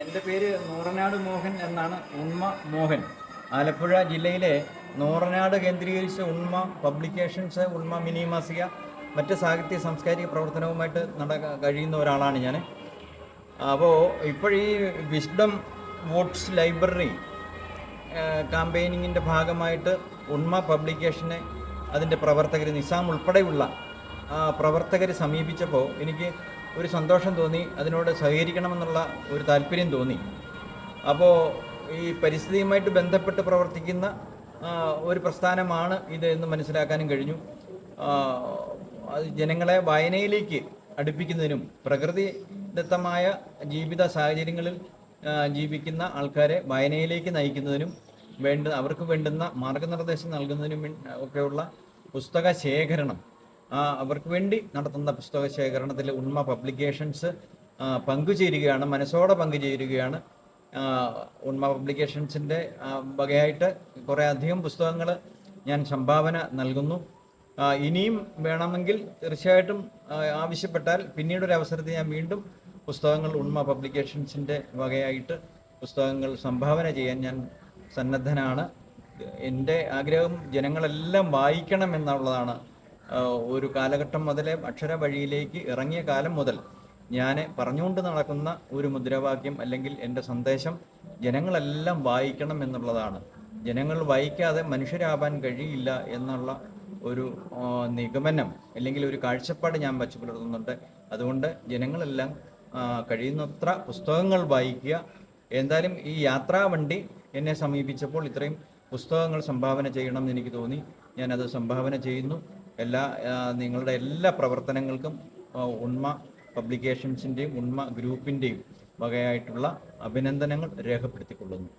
എന്റെ പേര് നൂറനാട് മോഹൻ എന്നാണ് ഉണ്മ മോഹൻ. ആലപ്പുഴ ജില്ലയിലെ നൂറനാട് കേന്ദ്രീകരിച്ച ഉണ്മ പബ്ലിക്കേഷൻസ് ഉണ്മ മിനി മാസിക മറ്റ് സാഹിത്യ സാംസ്കാരിക പ്രവർത്തനവുമായിട്ട് നട കഴിയുന്ന ഒരാളാണ് ഞാൻ. അപ്പോൾ ഇപ്പോഴീ വിസ്ഡം വോട്ട്സ് ലൈബ്രറി കാമ്പയിനിങ്ങിന്റെ ഭാഗമായിട്ട് ഉണ്മ പബ്ലിക്കേഷനെ അതിന്റെ പ്രവർത്തകർ നിസാം ഉൾപ്പെടെയുള്ള പ്രവർത്തകർ സമീപിച്ചപ്പോൾ എനിക്ക് ഒരു സന്തോഷം തോന്നി അതിനോട് സഹകരിക്കണമെന്നുള്ള ഒരു താല്പര്യം തോന്നി. അപ്പോൾ ഈ പരിസ്ഥിതിയുമായിട്ട് ബന്ധപ്പെട്ട് പ്രവർത്തിക്കുന്ന ഒരു പ്രസ്ഥാനമാണ് ഇത് എന്ന് മനസ്സിലാക്കാനും കഴിഞ്ഞു. അത് ജനങ്ങളെ വായനയിലേക്ക് അടുപ്പിക്കുന്നതിനും പ്രകൃതിദത്തമായ ജീവിത സാഹചര്യങ്ങളിൽ ജീവിക്കുന്ന ആൾക്കാരെ വായനയിലേക്ക് നയിക്കുന്നതിനും വേണ്ട അവർക്ക് വേണ്ടുന്ന മാർഗനിർദ്ദേശം നൽകുന്നതിനും ഒക്കെയുള്ള പുസ്തക ശേഖരണം അവർക്ക് വേണ്ടി നടത്തുന്ന പുസ്തക ശേഖരണത്തിൽ ഉണ്മ പബ്ലിക്കേഷൻസ് പങ്കുചേരുകയാണ് മനസ്സോടെ പങ്കുചേരുകയാണ്. ഉണ്മ പബ്ലിക്കേഷൻസിന്റെ വകയായിട്ട് കുറേ അധികം പുസ്തകങ്ങൾ ഞാൻ സംഭാവന നൽകുന്നു. ഇനിയും വേണമെങ്കിൽ തീർച്ചയായിട്ടും ആവശ്യപ്പെട്ടാൽ പിന്നീടൊരു അവസരത്തിൽ ഞാൻ വീണ്ടും പുസ്തകങ്ങൾ ഉണ്മ പബ്ലിക്കേഷൻസിന്റെ വകയായിട്ട് പുസ്തകങ്ങൾ സംഭാവന ചെയ്യാൻ ഞാൻ സന്നദ്ധനാണ്. എന്റെ ആഗ്രഹം ജനങ്ങളെല്ലാം വായിക്കണം എന്നുള്ളതാണ് ഒരു കാലഘട്ടം മുതലേ അക്ഷര വഴിയിലേക്ക് ഇറങ്ങിയ കാലം മുതൽ ഞാൻ പറഞ്ഞുകൊണ്ട് നടക്കുന്ന ഒരു മുദ്രാവാക്യം അല്ലെങ്കിൽ എന്റെ സന്ദേശം ജനങ്ങളെല്ലാം വായിക്കണം എന്നുള്ളതാണ്. ജനങ്ങൾ വായിക്കാതെ മനുഷ്യരാവാൻ കഴിയില്ല എന്നുള്ള ഒരു നിഗമനം അല്ലെങ്കിൽ ഒരു കാഴ്ചപ്പാട് ഞാൻ വച്ചു പുലർത്തുന്നുണ്ട്. അതുകൊണ്ട് ജനങ്ങളെല്ലാം കഴിയുന്നത്ര പുസ്തകങ്ങൾ വായിക്കുക. എന്തായാലും ഈ യാത്രാ വണ്ടി എന്നെ സമീപിച്ചപ്പോൾ ഇത്രയും പുസ്തകങ്ങൾ സംഭാവന ചെയ്യണം എന്ന് എനിക്ക് തോന്നി. ഞാനത് സംഭാവന ചെയ്യുന്നു. എല്ലാ നിങ്ങളുടെ എല്ലാ പ്രവർത്തനങ്ങൾക്കും ഉണ്മ പബ്ലിക്കേഷൻസിന്റെയും ഉണ്മ ഗ്രൂപ്പിന്റെയും വകയായിട്ടുള്ള അഭിനന്ദനങ്ങൾ രേഖപ്പെടുത്തിക്കൊള്ളുന്നു.